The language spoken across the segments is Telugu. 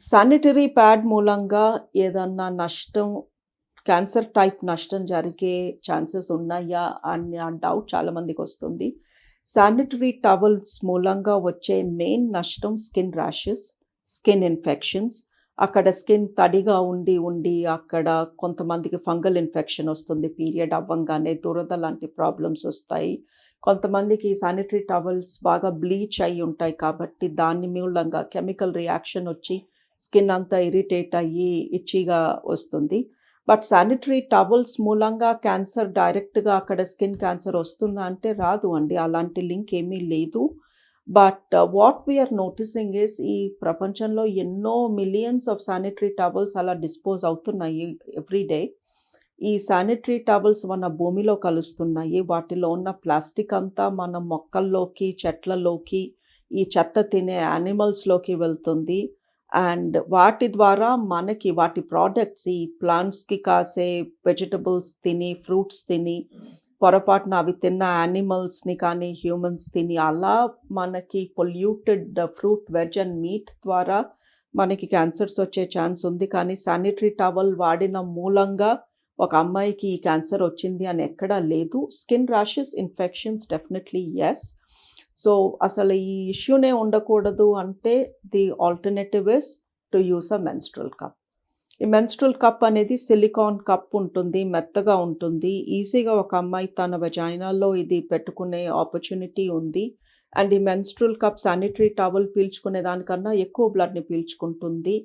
శానిటరీ ప్యాడ్ మూలంగా ఏదన్నా నష్టం క్యాన్సర్ టైప్ నష్టం జరిగే ఛాన్సెస్ ఉన్నాయా అన్న డౌట్ చాలామందికి వస్తుంది. శానిటరీ టవల్స్ మూలంగా వచ్చే మెయిన్ నష్టం స్కిన్ ర్యాషెస్ స్కిన్ ఇన్ఫెక్షన్స్ అక్కడ స్కిన్ తడిగా ఉండి ఉండి అక్కడ కొంతమందికి ఫంగల్ ఇన్ఫెక్షన్ వస్తుంది. పీరియడ్ అవ్వంగానే దురద లాంటి ప్రాబ్లమ్స్ వస్తాయి. కొంతమందికి శానిటరీ టవల్స్ బాగా బ్లీచ్ అయి ఉంటాయి కాబట్టి దాని మూలంగా కెమికల్ రియాక్షన్ వచ్చి స్కిన్ అంతా ఇరిటేట్ అయ్యి ఇచ్చిగా వస్తుంది. బట్ శానిటరీ టవల్స్ మూలంగా క్యాన్సర్ డైరెక్ట్గా అక్కడ స్కిన్ క్యాన్సర్ వస్తుందా అంటే రాదు అండి. అలాంటి లింక్ ఏమీ లేదు. But what we are noticing is ఈ ప్రపంచంలో ఎన్నో మిలియన్స్ ఆఫ్ శానిటరీ టవల్స్ అలా డిస్పోజ్ అవుతున్నాయి ఎవ్రీ డే. ఈ శానిటరీ టవల్స్ మన భూమిలో కలుస్తున్నాయి. వాటిలో ఉన్న ప్లాస్టిక్ అంతా మన మొక్కల్లోకి చెట్లలోకి ఈ చెత్త తినే యానిమల్స్లోకి వెళ్తుంది. అండ్ వాటి ద్వారా మనకి వాటి ప్రోడక్ట్స్ ఈ ప్లాంట్స్కి కాసే వెజిటబుల్స్ తిని ఫ్రూట్స్ తిని పొరపాటున అవి తిన్న యానిమల్స్ని కానీ హ్యూమన్స్ తిని అలా మనకి polluted fruit veg and meat ద్వారా మనకి క్యాన్సర్స్ వచ్చే ఛాన్స్ ఉంది. కానీ శానిటరీ టవల్ వాడిన మూలంగా ఒక అమ్మాయికి ఈ క్యాన్సర్ వచ్చింది అని ఎక్కడా లేదు. Skin rashes infections definitely yes so అసలు ఈ ఇష్యూనే ఉండకూడదు అంటే the alternative is to use a menstrual cup. ఈ మెన్స్ట్రల్ కప్ అనేది సిలికాన్ కప్ ఉంటుంది మెత్తగా ఉంటుంది. ఈజీగా ఒక అమ్మాయి తన వెజైనాల్లో ఇది పెట్టుకునే ఆపర్చునిటీ ఉంది. అండ్ ఈ మెన్స్ట్రల్ కప్ శానిటరీ టవల్ పీల్చుకునే దానికన్నా ఎక్కువ బ్లడ్ని పీల్చుకుంటుంది.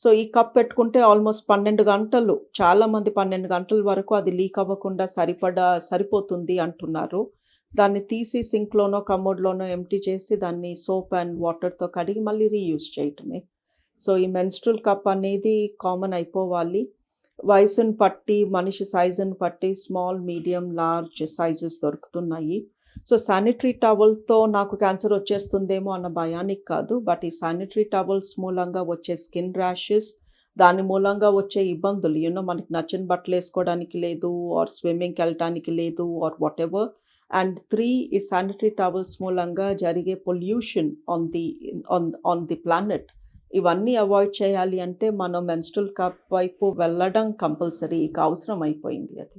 సో ఈ కప్ పెట్టుకుంటే ఆల్మోస్ట్ పన్నెండు గంటలు చాలామంది పన్నెండు గంటల వరకు అది లీక్ అవ్వకుండా సరిపడా సరిపోతుంది అంటున్నారు. దాన్ని తీసి సింక్లోనో కమోడ్లోనో ఎంటీ చేసి దాన్ని సోప్ అండ్ వాటర్తో కడిగి మళ్ళీ రీయూజ్ చేయటమే. సో ఈ మెన్స్ట్రల్ కప్ అనేది కామన్ అయిపోవాలి. వయసును పట్టి మనిషి సైజుని పట్టి స్మాల్ మీడియం లార్జ్ సైజెస్ దొరుకుతున్నాయి. సో శానిటరీ టవల్తో నాకు క్యాన్సర్ వచ్చేస్తుందేమో అన్న భయానికి కాదు. బట్ ఈ శానిటరీ టవల్స్ మూలంగా వచ్చే స్కిన్ ర్యాషెస్ దాని మూలంగా వచ్చే ఇబ్బందులు. యూనో మనకి నచ్చిన బట్టలు వేసుకోవడానికి లేదు ఆర్ స్విమ్మింగ్కి వెళ్ళటానికి లేదు or whatever and three ఈ శానిటరీ టవల్స్ మూలంగా జరిగే pollution on the on on the planet ఇవన్నీ అవాయిడ్ చేయాలి అంటే మనం మెన్స్ట్రల్ కప్ వైపు వెళ్ళడం కంపల్సరీ ఇక అవసరం అయిపోయింది అది.